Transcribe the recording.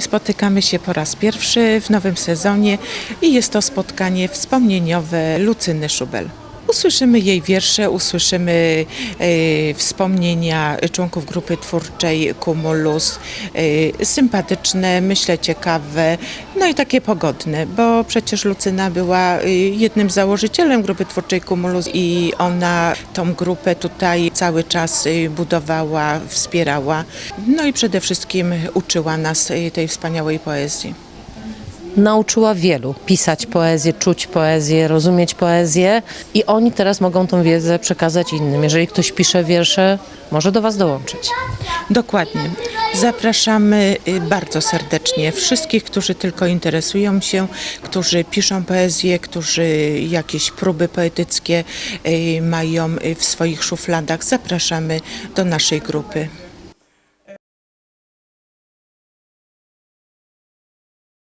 Spotykamy się po raz pierwszy w nowym sezonie i jest to spotkanie wspomnieniowe Lucyny Szubel. Usłyszymy jej wiersze, usłyszymy e, wspomnienia członków grupy twórczej Cumulus, e, sympatyczne, myślę ciekawe, no i takie pogodne, bo przecież Lucyna była e, jednym założycielem grupy twórczej Cumulus i ona tą grupę tutaj cały czas e, budowała, wspierała, no i przede wszystkim uczyła nas e, tej wspaniałej poezji. Nauczyła wielu pisać poezję, czuć poezję, rozumieć poezję i oni teraz mogą tą wiedzę przekazać innym. Jeżeli ktoś pisze wiersze, może do Was dołączyć. Dokładnie. Zapraszamy y, bardzo serdecznie wszystkich, którzy tylko interesują się, którzy piszą poezję, którzy jakieś próby poetyckie y, mają y, w swoich szufladach. Zapraszamy do naszej grupy.